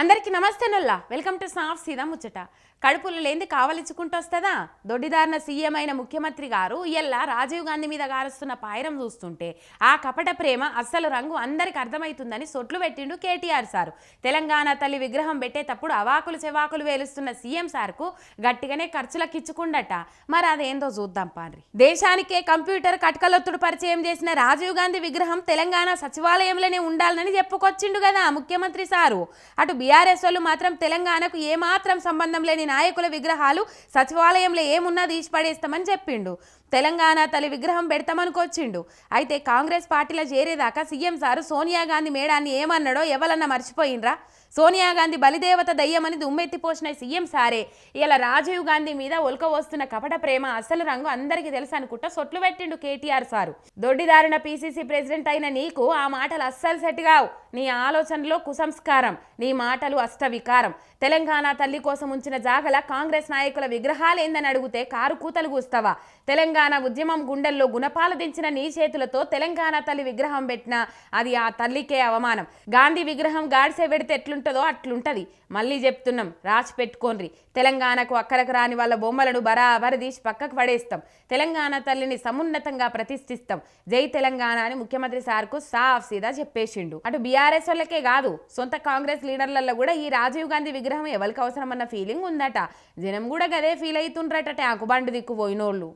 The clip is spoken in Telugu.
అందరికి నమస్తే నొల్లా. వెల్కమ్ టు సాఫ్ సీదా ముచ్చట. కడుపులు లేంది కావలించుకుంటూ వస్తుందా? దొడ్డిదారిన సీఎం అయిన ముఖ్యమంత్రి గారు ఇయల్లా రాజీవ్ గాంధీ మీద గారుస్తున్న పాయరం చూస్తుంటే ఆ కపట ప్రేమ అస్సలు రంగు అందరికి అర్థమవుతుందని సొట్లు పెట్టిండు కేటీఆర్ సారు. తెలంగాణ తల్లి విగ్రహం పెట్టేటప్పుడు అవాకులు చెవాకులు వేలుస్తున్న సీఎం సార్కు గట్టిగానే ఖర్చులకు ఇచ్చుకుండట మరి అదేందో చూద్దాం పాన్రి దేశానికే కంప్యూటర్ కట్కలొత్తుడు పరిచయం చేసిన రాజీవ్ గాంధీ విగ్రహం తెలంగాణ సచివాలయంలోనే ఉండాలని చెప్పుకొచ్చిండు కదా ముఖ్యమంత్రి సారు. అటు బీఆర్ఎస్ వాళ్ళు మాత్రం తెలంగాణకు ఏమాత్రం సంబంధం లేని నాయకుల విగ్రహాలు సచివాలయంలో ఏమున్నా తీసి పడేస్తామని చెప్పిండు. తెలంగాణ తల్లి విగ్రహం పెడతామనుకొచ్చిండు అయితే కాంగ్రెస్ పార్టీలో చేరేదాకా సీఎం సారు సోనియా గాంధీ మేడాన్ని ఏమన్నాడో ఎవరన్నా మర్చిపోయినరా సోనియా గాంధీ బలిదేవత దయ్యమని దుమ్మెత్తిపోసిన సీఎం సారే. ఇలా రాజీవ్ గాంధీ మీద ఒలక వస్తున్న కపట ప్రేమ అసలు రంగు అందరికీ తెలుసు అనుకుంటా సొట్లు పెట్టిండు కేటీఆర్ సారు. దొడ్డిదారిన పీసీసీ ప్రెసిడెంట్ అయిన నీకు ఆ మాటలు అస్సలు సెట్ కావు. నీ ఆలోచనలో కుసంస్కారం నీ మాటలు అష్టవికారం. తెలంగాణ తల్లి కోసం ఉంచిన జాగల కాంగ్రెస్ నాయకుల విగ్రహాలు ఏందని అడిగితే కారు కూతలు కూస్తావా? తెలంగాణ ఉద్యమం గుండెల్లో గుణపాలదించిన నీ చేతులతో తెలంగాణ తల్లి విగ్రహం పెట్టినా అది ఆ తల్లికే అవమానం. గాంధీ విగ్రహం గాడిసే పెడితే ఎట్లుంటుంది? అట్లుంటది. మళ్ళీ చెప్తున్నాం రాసి పెట్టుకోండి తెలంగాణకు అక్కరకు రాని వాళ్ళ బొమ్మలను బరాబరి తీసి పక్కకు పడేస్తాం. తెలంగాణ తల్లిని సమున్నతంగా ప్రతిష్ఠిస్తాం. జై తెలంగాణ అని ముఖ్యమంత్రి సార్కు సాఫ్ సీదా చెప్పేసిండు. అటు బీఆర్ఎస్ వాళ్ళకే కాదు సొంత కాంగ్రెస్ లీడర్లలో కూడా ఈ రాజీవ్ గాంధీ విగ్రహం ఎవరికి అవసరమన్న ఫీలింగ్ ఉందట. జనం కూడా గదే ఫీల్ అవుతుండ్రట ట్యాంకు బండి దిక్కు పోయినోళ్ళు.